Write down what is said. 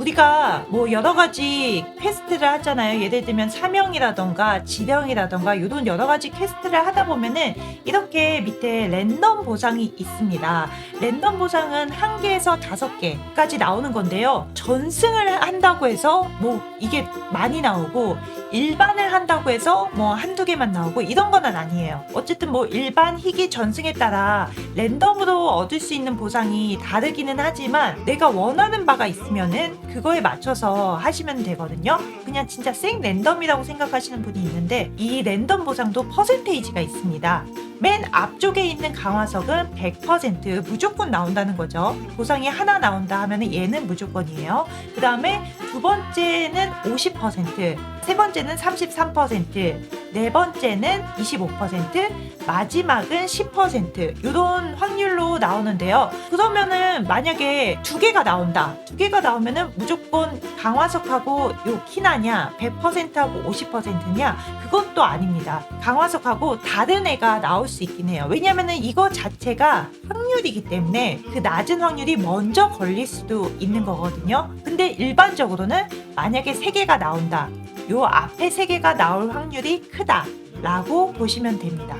우리가 뭐 여러 가지 퀘스트를 하잖아요. 예를 들면 사명이라던가 지령이라던가 이런 여러 가지 퀘스트를 하다 보면은 이렇게 밑에 랜덤 보상이 있습니다. 랜덤 보상은 한 개에서 다섯 개까지 나오는 건데요. 전승을 한다고 해서 뭐 이게 많이 나오고 일반을 한다고 해서 뭐 한두 개만 나오고 이런 거는 아니에요. 어쨌든 뭐 일반 희귀 전승에 따라 랜덤으로 얻을 수 있는 보상이 다르기는 하지만 내가 원하는 바가 있으면은 그거에 맞춰서 하시면 되거든요. 그냥 진짜 생 랜덤이라고 생각하시는 분이 있는데 이 랜덤 보상도 퍼센테이지가 있습니다. 맨 앞쪽에 있는 강화석은 100% 무조건 나온다는 거죠. 보상이 하나 나온다 하면 얘는 무조건이에요. 그 다음에 두 번째는 50%, 세 번째는 33%, 네 번째는 25%, 마지막은 10% 이런 확률로 나오는데요. 그러면은 만약에 두 개가 나온다. 두 개가 나오면은 무조건 강화석하고 요 키나냐 100%하고 50%냐 그건 또 아닙니다. 강화석하고 다른 애가 나올 수 있긴 해요. 왜냐면은 이거 자체가 확률이기 때문에 그 낮은 확률이 먼저 걸릴 수도 있는 거거든요. 근데 일반적으로는 만약에 세 개가 나온다. 요 앞에 세 개가 나올 확률이 크다라고 보시면 됩니다.